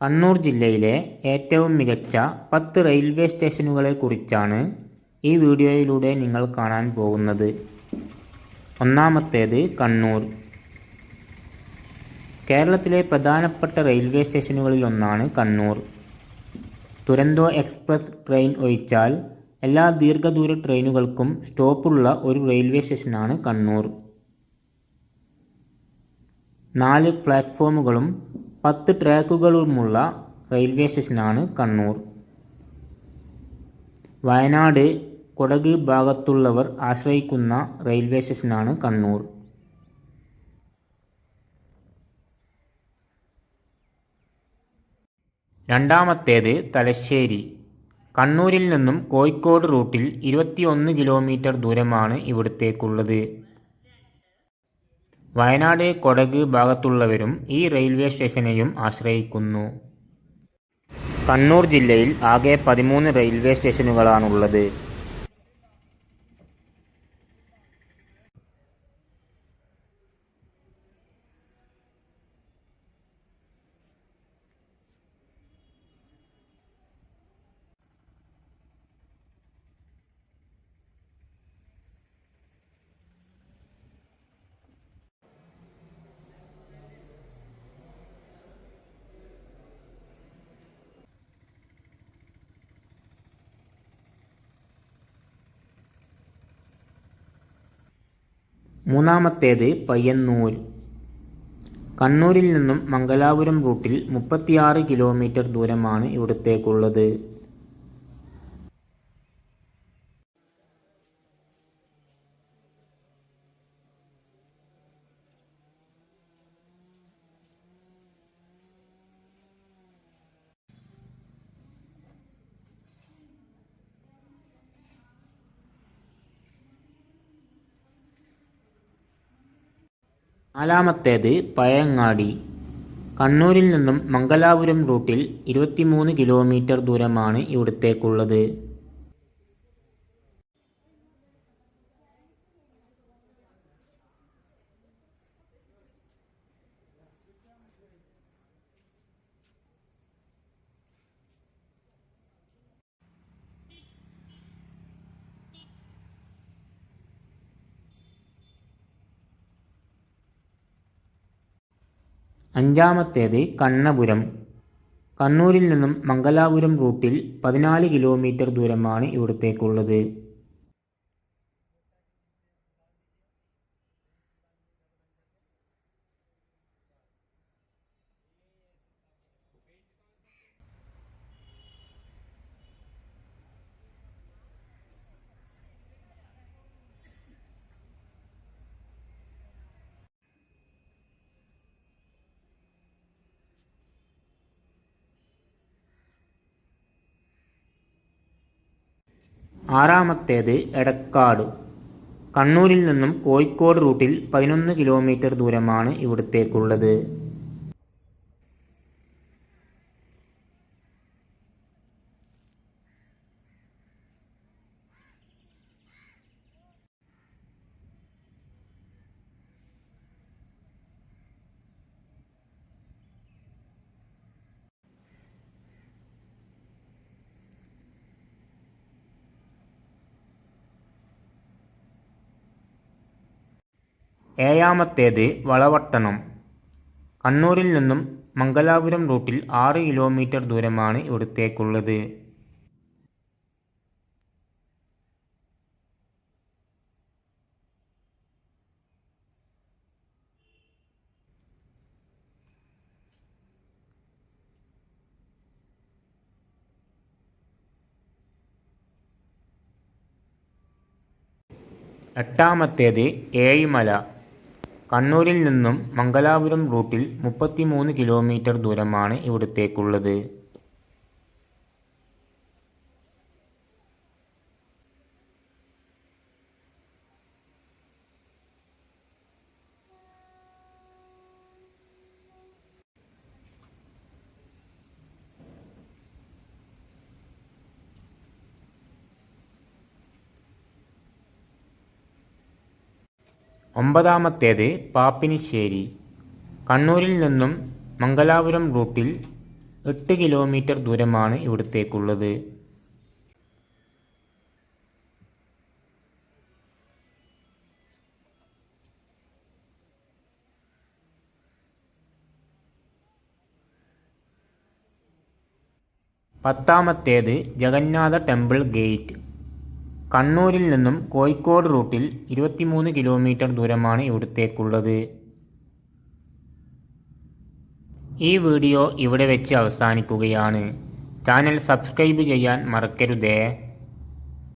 കണ്ണൂർ ജില്ലയിലെ ഏറ്റവും മികച്ച പത്ത് റെയിൽവേ സ്റ്റേഷനുകളെക്കുറിച്ചാണ് ഈ വീഡിയോയിലൂടെ നിങ്ങൾ കാണാൻ പോകുന്നത്. ഒന്നാമത്തേത് കണ്ണൂർ. കേരളത്തിലെ പ്രധാനപ്പെട്ട റെയിൽവേ സ്റ്റേഷനുകളിൽ ഒന്നാണ് കണ്ണൂർ. തുരന്തോ എക്സ്പ്രസ് ട്രെയിൻ ഒഴിച്ചാൽ എല്ലാ ദീർഘദൂര ട്രെയിനുകൾക്കും സ്റ്റോപ്പുള്ള ഒരു റെയിൽവേ സ്റ്റേഷനാണ് കണ്ണൂർ. നാല് പ്ലാറ്റ്ഫോമുകളും പത്ത് ട്രാക്കുകളുമുള്ള റെയിൽവേ സ്റ്റേഷനാണ് കണ്ണൂർ. വയനാട് കൊടക് ഭാഗത്തുള്ളവർ ആശ്രയിക്കുന്ന റെയിൽവേ സ്റ്റേഷനാണ് കണ്ണൂർ. രണ്ടാമത്തേത് തലശ്ശേരി. കണ്ണൂരിൽ നിന്നും കോഴിക്കോട് റൂട്ടിൽ ഇരുപത്തിയൊന്ന് കിലോമീറ്റർ ദൂരമാണ് ഇവിടത്തേക്കുള്ളത്. വയനാട് കൊടക് ഭാഗത്തുള്ളവരും ഈ റെയിൽവേ സ്റ്റേഷനെയും ആശ്രയിക്കുന്നു. കണ്ണൂർ ജില്ലയിൽ ആകെ പതിമൂന്ന് റെയിൽവേ സ്റ്റേഷനുകളാണുള്ളത്. മൂന്നാമത്തേത് പയ്യന്നൂർ. കണ്ണൂരിൽ നിന്നും മംഗലാപുരം റൂട്ടിൽ മുപ്പത്തിയാറ് കിലോമീറ്റർ ദൂരമാണ് ഇവിടത്തേക്കുള്ളത്. നാലാമത്തേത് പഴയങ്ങാടി. കണ്ണൂരിൽ നിന്നും മംഗലാപുരം റൂട്ടിൽ ഇരുപത്തിമൂന്ന് കിലോമീറ്റർ ദൂരമാണ് ഇവിടത്തേക്കുള്ളത്. അഞ്ചാമത്തേത് കണ്ണപുരം. കണ്ണൂരിൽ നിന്നും മംഗലാപുരം റൂട്ടിൽ പതിനാല് കിലോമീറ്റർ ദൂരമാണ് ഇവിടത്തേക്കുള്ളത്. ആറാമത്തേത് എടക്കാട്. കണ്ണൂരിൽ നിന്നും കോഴിക്കോട് റൂട്ടിൽ പതിനൊന്ന് കിലോമീറ്റർ ദൂരമാണ് ഇവിടത്തേക്കുള്ളത്. ഏഴാമത്തേത് വളവട്ടണം. കണ്ണൂരിൽ നിന്നും മംഗലാപുരം റൂട്ടിൽ ആറ് കിലോമീറ്റർ ദൂരമാണ് ഇവിടത്തേക്കുള്ളത്. എട്ടാമത്തേത് ഏഴിമല. കണ്ണൂരിൽ നിന്നും മംഗലാപുരം റൂട്ടിൽ മുപ്പത്തിമൂന്ന് കിലോമീറ്റർ ദൂരമാണ് ഇവിടത്തേക്കുള്ളത്. ഒമ്പതാമത്തേത് പാപ്പിനിശ്ശേരി. കണ്ണൂരിൽ നിന്നും മംഗലാപുരം റൂട്ടിൽ എട്ട് കിലോമീറ്റർ ദൂരമാണ് ഇവിടത്തേക്കുള്ളത്. പത്താമത്തേത് ജഗന്നാഥ ടെമ്പിൾ ഗേറ്റ്. കണ്ണൂരിൽ നിന്നും കോഴിക്കോട് റൂട്ടിൽ ഇരുപത്തിമൂന്ന് കിലോമീറ്റർ ദൂരമാണ് ഇവിടത്തേക്കുള്ളത്. ഈ വീഡിയോ ഇവിടെ വെച്ച് അവസാനിക്കുകയാണ്. ചാനൽ സബ്സ്ക്രൈബ് ചെയ്യാൻ മറക്കരുതേ.